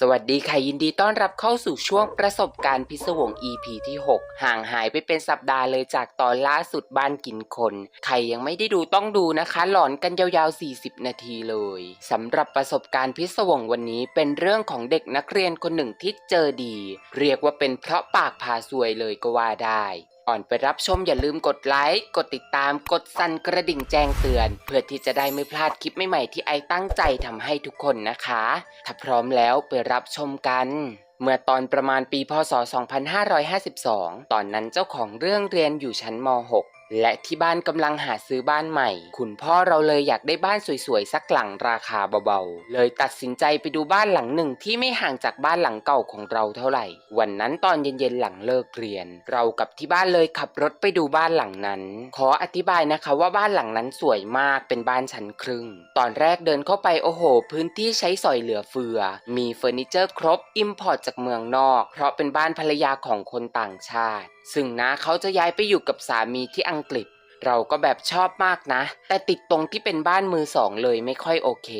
สวัสดีค่ะยินดีต้อนรับเข้าสู่ช่วงประสบการณ์พิศวง EP ที่ 6 ห่างหายไปเป็นสัปดาห์เลยจากตอนล่าสุดบ้านกินคน ใครยังไม่ได้ดูต้องดูนะคะ หลอนกันยาวๆ 40 นาทีเลยสำหรับประสบการณ์พิศวงวันนี้เป็นเรื่องของเด็กนักเรียนคนหนึ่งที่เจอดี เรียกว่าเป็นเพราะปากพาซวยเลยก็ว่าได้ ก่อนไปรับชมอย่าลืมกดไลค์ กดติดตาม กดสั่นกระดิ่งแจ้งเตือน เพื่อที่จะได้ไม่พลาดคลิปใหม่ๆที่ไอตั้งใจทำให้ทุกคนนะคะ ถ้าพร้อมแล้วไปรับชมกัน เมื่อตอนประมาณปีพศ 2552 ตอนนั้นเจ้าของเรื่องเรียนอยู่ชั้นม .6 และที่บ้านกำลังหาซื้อบ้านใหม่ คุณพ่อเราเลยอยากได้บ้านสวยๆ สักหลังราคาเบาๆ เลยตัดสินใจไปดูบ้านหลังหนึ่งที่ไม่ห่างจากบ้านหลังเก่าของเราเท่าไหร่ วันนั้นตอนเย็นๆหลังเลิกเรียน เรากับที่บ้านเลยขับรถไปดูบ้านหลังนั้น ขออธิบายนะคะว่าบ้านหลังนั้นสวยมากเป็นบ้านชั้นครึ่ง ตอนแรกเดินเข้าไปโอ้โห พื้นที่ใช้สอยเหลือเฟือ มีเฟอร์นิเจอร์ครบอิมพอร์ตจากเมืองนอก เพราะเป็นบ้านภรรยาของคนต่างชาติ ซึ่งน้าเขาจะย้ายไปอยู่กับสามีที่อังกฤษ เราก็แบบชอบมากนะ แต่ติดตรงที่เป็นบ้านมือสองเลยไม่ค่อยโอเค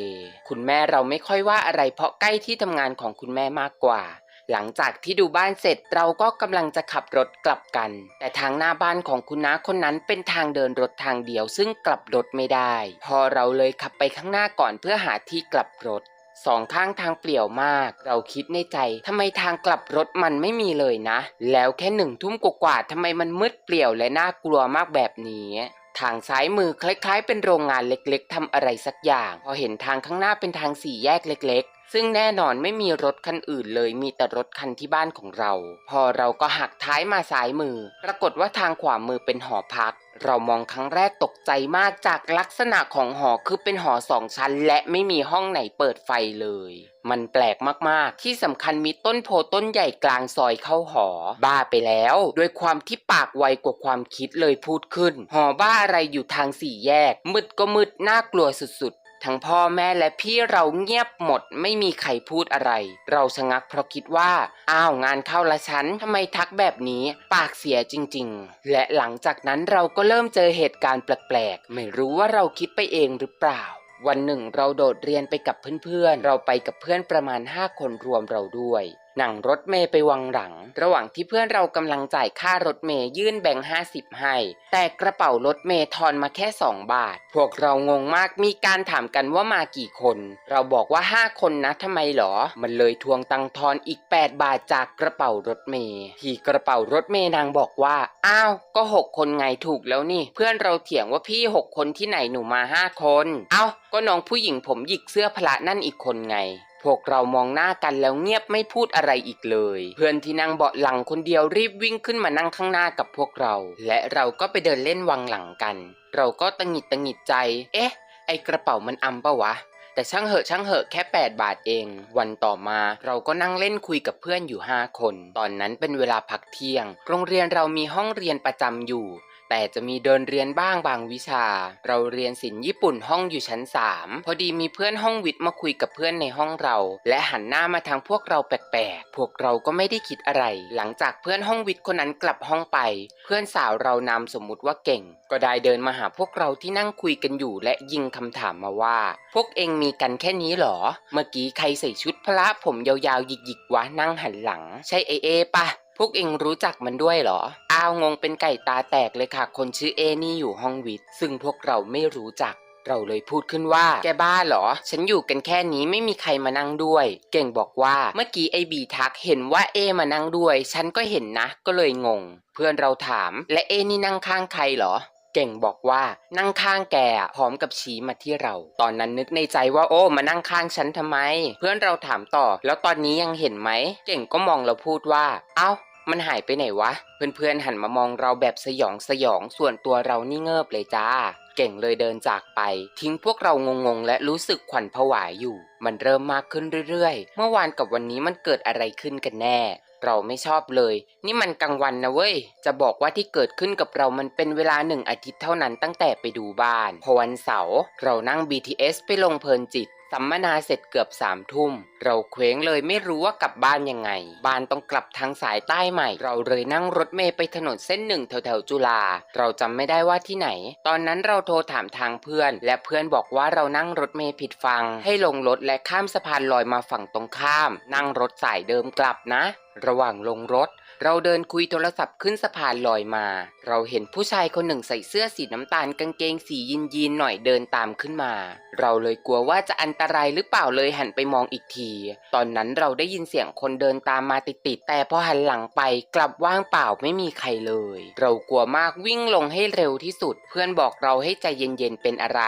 คุณแม่เราไม่ค่อยว่าอะไรเพราะใกล้ที่ทำงานของคุณแม่มากกว่าหลังจากที่ดูบ้านเสร็จเราก็กำลังจะขับรถกลับกัน แต่ทางหน้าบ้านของคุณน้าคนนั้นเป็นทางเดินรถทางเดียวซึ่งกลับรถไม่ได้ พอเราเลยขับไปข้างหน้าก่อนเพื่อหาที่กลับรถ สองข้างทางเปลี่ยวมาก เราคิดในใจทำไมทางกลับรถมันไม่มีเลยนะ แล้วแค่หนึ่งทุ่มกว่าๆทำไมมันมืดเปลี่ยวและน่ากลัวมากแบบนี้ทางซ้ายมือคล้ายๆ เป็นโรงงานเล็กๆทำอะไรสักอย่าง พอเห็นทางข้างหน้าเป็นทางสี่แยกเล็กๆ ซึ่งแน่นอนไม่มีรถคันอื่นเลยมีแต่รถคันที่บ้านของเรา พอเราก็หักท้ายมาซ้ายมือ ปรากฏว่าทางขวามือเป็นหอพัก เรามองครั้งแรกตกใจมากจากลักษณะของหอคือเป็นหอสองชั้น และไม่มีห้องไหนเปิดไฟเลย มันแปลกมากๆ ที่สำคัญมีต้นโพต้นใหญ่กลางซอยเข้าหอ บ้าไปแล้ว ด้วยความที่ปากไวกว่าความคิดเลยพูดขึ้น หอบ้าอะไรอยู่ทางสี่แยก มืดก็มืดน่ากลัวสุดๆ ทั้งพ่อแม่และพี่เราเงียบหมดไม่มีใครพูดอะไร เราชะงักเพราะคิดว่า อ้าวงานเข้าละฉันทำไมทักแบบนี้ ปากเสียจริง ๆ และหลังจากนั้นเราก็เริ่มเจอเหตุการณ์แปลกๆ ไม่รู้ว่าเราคิดไปเองหรือเปล่าวันหนึ่งเราโดดเรียนไปกับเพื่อนๆ เราไปกับเพื่อนประมาณ 5 คนรวมเราด้วย นั่งรถเมย์ไปวังหลัง ระหว่างที่เพื่อนเรากำลังจ่ายค่ารถเมย์ยื่นแบงค์ห้าสิบให้ แต่กระเป๋ารถเมย์ทอนมาแค่2บาท พวกเรางงมากมีการถามกันว่ามากี่คน เราบอกว่า5คนนะทำไมหรอ มันเลยทวงตังค์ทอนอีก8บาทจากกระเป๋ารถเมย์ที่กระเป๋ารถเมย์นางบอกว่า อ้าวก็6คนไงถูกแล้วนี่ เพื่อนเราเถียงว่าพี่6คนที่ไหนหนูมา5คน เอ้าก็น้องผู้หญิงผมหยิกเสื้อพละนั่นอีกคนไง พวกเรามองหน้ากันแล้วเงียบไม่พูดอะไรอีกเลย เพื่อนที่นั่งเบาะหลังคนเดียวรีบวิ่งขึ้นมานั่งข้างหน้ากับพวกเรา และเราก็ไปเดินเล่นวังหลังกัน เราก็ตังหิดตังหงิดใจ เอ๊ะ ไอกระเป๋ามันอำปะวะแต่ช่างเหอะช่างเหอะแค่ 8 บาทเอง วันต่อมาเราก็นั่งเล่นคุยกับเพื่อนอยู่ 5 คน ตอนนั้นเป็นเวลาพักเที่ยง โรงเรียนเรามีห้องเรียนประจำอยู่ แต่จะมีเดินเรียนบ้างบางวิชา เราเรียนศิลป์ญี่ปุ่นห้องอยู่ชั้น 3 พอดีมีเพื่อนห้องวิทย์มาคุยกับเพื่อนในห้องเรา และหันหน้ามาทางพวกเราแปลกๆ พวกเราก็ไม่ได้คิดอะไร หลังจากเพื่อนห้องวิทย์คนนั้นกลับห้องไป เพื่อนสาวเรานามสมมุติว่าเก่ง ก็ได้เดินมาหาพวกเราที่นั่งคุยกันอยู่และยิงคำถามมาว่า พวกเองมีกันแค่นี้หรอ เมื่อกี้ใครใส่ชุดพละผมยาวๆหยิกๆวะนั่งหันหลัง ใช่เอเอปะพวกเองรู้จักมันด้วยเหรอ อ้าวงงเป็นไก่ตาแตกเลยค่ะ คนชื่อเอนี่อยู่ห้องวิทย์ซึ่งพวกเราไม่รู้จัก เราเลยพูดขึ้นว่า แกบ้าเหรอ ฉันอยู่กันแค่นี้ไม่มีใครมานั่งด้วย เก่งบอกว่าเมื่อกี้ไอบีทักเห็นว่าเอมานั่งด้วย ฉันก็เห็นนะ ก็เลยงง เพื่อนเราถาม และเอนี่นั่งข้างใครเหรอเก่งบอกว่านั่งข้างแกพร้อมกับชี้มาที่เรา ตอนนั้นนึกในใจว่าโอ้มานั่งข้างฉันทำไม เพื่อนเราถามต่อ แล้วตอนนี้ยังเห็นไหม เก่งก็มองเราพูดว่า เอ้า มันหายไปไหนวะ เพื่อนๆหันมามองเราแบบสยองสยองส่วนตัวเรานี่เงิบเลยจ้า เก่งเลยเดินจากไป ทิ้งพวกเรางงๆ และรู้สึกขวัญผวาอยู่ มันเริ่มมากขึ้นเรื่อยๆ เมื่อวานกับวันนี้มันเกิดอะไรขึ้นกันแน่ เราไม่ชอบเลย นี่มันกลางวันนะเว้ย จะบอกว่าที่เกิดขึ้นกับเรามันเป็นเวลาหนึ่งอาทิตย์เท่านั้นตั้งแต่ไปดูบ้านพอวันเสาร์เรานั่ง BTS ไปลงเพลินจิต สัมมนาเสร็จเกือบสามทุ่ม เราเคว้งเลยไม่รู้ว่ากลับบ้านยังไง บ้านต้องกลับทางสายใต้ใหม่ เราเลยนั่งรถเมล์ไปถนนเส้นหนึ่งแถวๆจุฬาเราจำไม่ได้ว่าที่ไหน ตอนนั้นเราโทรถามทางเพื่อน และเพื่อนบอกว่าเรานั่งรถเมล์ผิดฟัง ให้ลงรถและข้ามสะพานลอยมาฝั่งตรงข้าม นั่งรถสายเดิมกลับนะ ระหว่างลงรถ เราเดินคุยโทรศัพท์ขึ้นสะพานลอยมา เราเห็นผู้ชายคนหนึ่งใส่เสื้อสีน้ำตาลกางเกงสียินยีนหน่อยเดินตามขึ้นมา เราเลยกลัวว่าจะอันตรายหรือเปล่าเลยหันไปมองอีกที ตอนนั้นเราได้ยินเสียงคนเดินตามมาติดๆแต่พอหันหลังไปกลับว่างเปล่าไม่มีใครเลย เรากลัวมากวิ่งลงให้เร็วที่สุด เพื่อนบอกเราให้ใจเย็นๆเป็นอะไร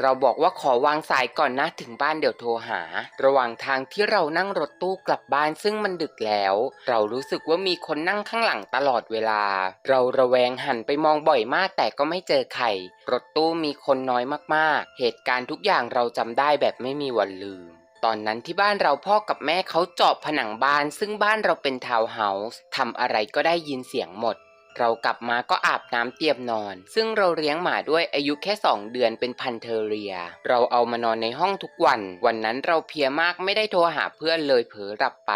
เราบอกว่าขอวางสายก่อนนะถึงบ้านเดี๋ยวโทรหา ระหว่างทางที่เรานั่งรถตู้กลับบ้านซึ่งมันดึกแล้ว เรารู้สึกว่ามีคนนั่งข้างหลังตลอดเวลา เราระแวงหันไปมองบ่อยมากแต่ก็ไม่เจอใคร รถตู้มีคนน้อยมากๆ เหตุการณ์ทุกอย่างเราจำได้แบบไม่มีวันลืมตอนนั้นที่บ้านเราพ่อกับแม่เขาเจาะผนังบ้าน ซึ่งบ้านเราเป็นทาวน์เฮาส์ทำอะไรก็ได้ยินเสียงหมด เรากลับมาก็อาบน้ำเตรียมนอน ซึ่งเราเลี้ยงหมาด้วยอายุแค่ 2 เดือนเป็นพันเทอเรีย เราเอามานอนในห้องทุกวัน วันนั้นเราเพียมากไม่ได้โทรหาเพื่อนเลยเผลอหลับไป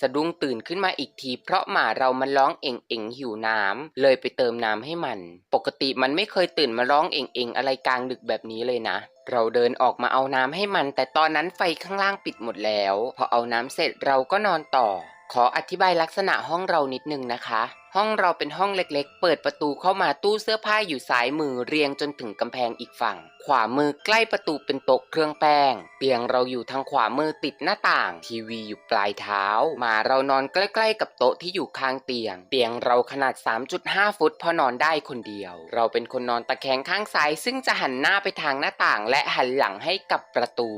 สะดุ้งตื่นขึ้นมาอีกที เพราะหมาเรามันร้องเอ่งเอ่งๆหิวน้ำเลยไปเติมน้ำให้มัน ปกติมันไม่เคยตื่นมาร้องเอ่งเอ่งๆอะไรกลางดึกแบบนี้เลยนะเราเดินออกมาเอาน้ำให้มัน แต่ตอนนั้นไฟข้างล่างปิดหมดแล้ว พอเอาน้ำเสร็จเราก็นอนต่อ ขออธิบายลักษณะห้องเรานิดนึงนะคะ ห้องเราเป็นห้องเล็กๆ เปิดประตูเข้ามาตู้เสื้อผ้าอยู่ซ้ายมือเรียงจนถึงกำแพงอีกฝั่ง ขวามือใกล้ประตูเป็นโต๊ะเครื่องแป้ง เตียงเราอยู่ทางขวามือติดหน้าต่าง ทีวีอยู่ปลายเท้า มาเรานอนใกล้ๆ กับโต๊ะที่อยู่ข้างเตียง เตียงเราขนาด 3.5 ฟุตพอนอนได้คนเดียว เราเป็นคนนอนตะแคงข้างซ้าย ซึ่งจะหันหน้าไปทางหน้าต่าง และหันหลังให้กับประตู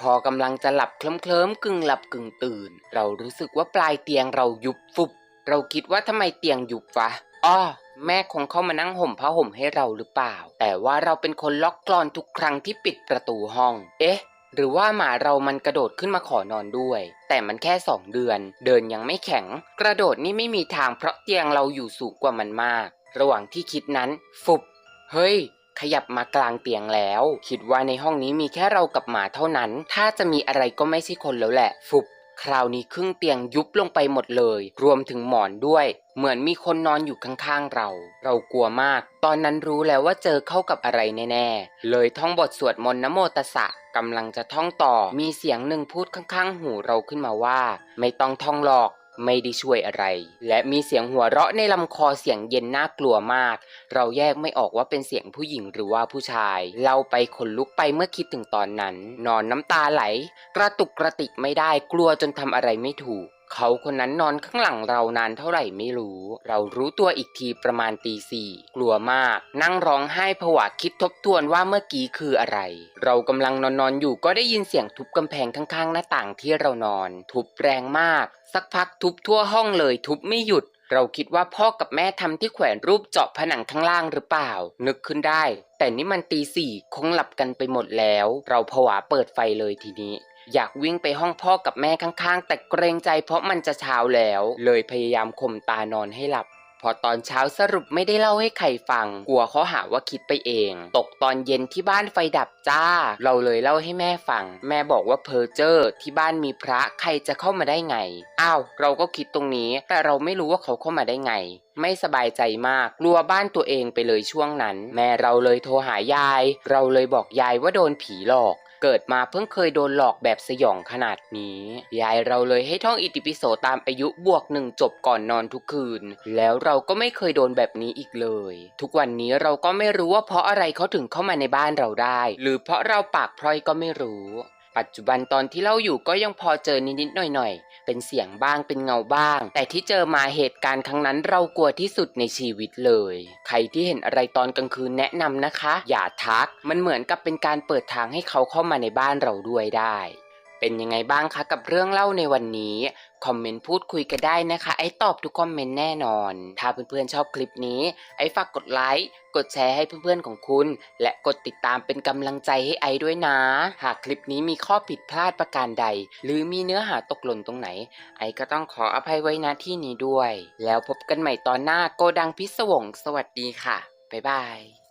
พอกำลังจะหลับเคลิ้มๆกึ่งหลับกึ่งตื่น เรารู้สึกว่าปลายเตียงเรายุบฟุบ เราคิดว่าทำไมเตียงยุบวะอ้อแม่คงเข้ามานั่งห่มผ้าห่มให้เราหรือเปล่า แต่ว่าเราเป็นคนล็อกกลอนทุกครั้งที่ปิดประตูห้อง เอ๊ะ หรือว่าหมาเรามันกระโดดขึ้นมาขอนอนด้วย แต่มันแค่สองเดือน เดินยังไม่แข็ง กระโดดนี่ไม่มีทางเพราะเตียงเราอยู่สูงกว่ามันมาก ระหว่างที่คิดนั้น ฟุบ เฮ้ย ขยับมากลางเตียงแล้ว คิดว่าในห้องนี้มีแค่เรากับหมาเท่านั้น ถ้าจะมีอะไรก็ไม่ใช่คนแล้วแหละ ฟุบคราวนี้ครึ่งเตียงยุบลงไปหมดเลย รวมถึงหมอนด้วย เหมือนมีคนนอนอยู่ข้างๆเรา เรากลัวมาก ตอนนั้นรู้แล้วว่าเจอเข้ากับอะไรแน่ๆ เลยท่องบทสวดมนต์นโมตสสะกำลังจะท่องต่อ มีเสียงหนึ่งพูดข้างๆ หูเราขึ้นมาว่า ไม่ต้องท่องหรอก ไม่ได้ช่วยอะไร และมีเสียงหัวเราะในลำคอเสียงเย็นน่ากลัวมาก เราแยกไม่ออกว่าเป็นเสียงผู้หญิงหรือว่าผู้ชายเราไปขนลุกไปเมื่อคิดถึงตอนนั้น นอนน้ำตาไหล กระตุกกระติกไม่ได้กลัวจนทำอะไรไม่ถูก เขาคนนั้นนอนข้างหลังเรานานเท่าไหร่ไม่รู้ เรารู้ตัวอีกทีประมาณตีสี่กลัวมาก นั่งร้องไห้ผวาคิดทบทวนว่าเมื่อกี้คืออะไร เรากำลังนอนนอนอยู่ก็ได้ยินเสียงทุบกำแพงข้างๆ หน้าต่างที่เรานอน ทุบแรงมาก สักพักทุบทั่วห้องเลยทุบไม่หยุด เราคิดว่าพ่อกับแม่ทำที่แขวนรูปเจาะผนังข้างล่างหรือเปล่า นึกขึ้นได้ แต่นี่มันตีสี่คงหลับกันไปหมดแล้ว เราผวาเปิดไฟเลยทีนี้ อยากวิ่งไปห้องพ่อกับแม่ข้างๆ แต่เกรงใจเพราะมันจะเช้าแล้ว เลยพยายามข่มตานอนให้หลับ อตอนเช้าสรุปไม่ได้เล่าให้ใครฟัง กลัวเขาหาว่าคิดไปเอง ตกตอนเย็นที่บ้านไฟดับจ้า เราเลยเล่าให้แม่ฟัง แม่บอกว่าเพอเจอร์ที่บ้านมีพระใครจะเข้ามาได้ไง อ้าว เราก็คิดตรงนี้ แต่เราไม่รู้ว่าเขาเข้ามาได้ไงไม่สบายใจมากกลัวบ้านตัวเองไปเลยช่วงนั้น แม่เราเลยโทรหายาย เราเลยบอกยายว่าโดนผีหลอก เกิดมาเพิ่งเคยโดนหลอกแบบสยองขนาดนี้ ยายเราเลยให้ท่องอิติปิโสตามอายุบวกหนึ่งจบก่อนนอนทุกคืน แล้วเราก็ไม่เคยโดนแบบนี้อีกเลย ทุกวันนี้เราก็ไม่รู้ว่าเพราะอะไรเขาถึงเข้ามาในบ้านเราได้ หรือเพราะเราปากพร่อยก็ไม่รู้ ปัจจุบันตอนที่เล่าอยู่ก็ยังพอเจอนิดๆหน่อยๆ เป็นเสียงบ้างเป็นเงาบ้าง แต่ที่เจอมาเหตุการณ์ครั้งนั้นเรากลัวที่สุดในชีวิตเลย ใครที่เห็นอะไรตอนกลางคืนแนะนำนะคะ อย่าทัก มันเหมือนกับเป็นการเปิดทางให้เขาเข้ามาในบ้านเราด้วยได้ เป็นยังไงบ้างคะกับเรื่องเล่าในวันนี้ คอมเมนต์พูดคุยกันได้นะคะ ไอ้ตอบทุกคอมเมนต์แน่นอน ถ้าเพื่อนๆชอบคลิปนี้ ไอ้ฝากกดไลค์กดแชร์ให้เพื่อนๆของคุณ และกดติดตามเป็นกำลังใจให้ไอ้ด้วยนะ หากคลิปนี้มีข้อผิดพลาดประการใด หรือมีเนื้อหาตกหล่นตรงไหน ไอ้ก็ต้องขออภัยไว้ณที่นี้ด้วย แล้วพบกันใหม่ตอนหน้าโกดังพิศวง สวัสดีค่ะบ๊ายบาย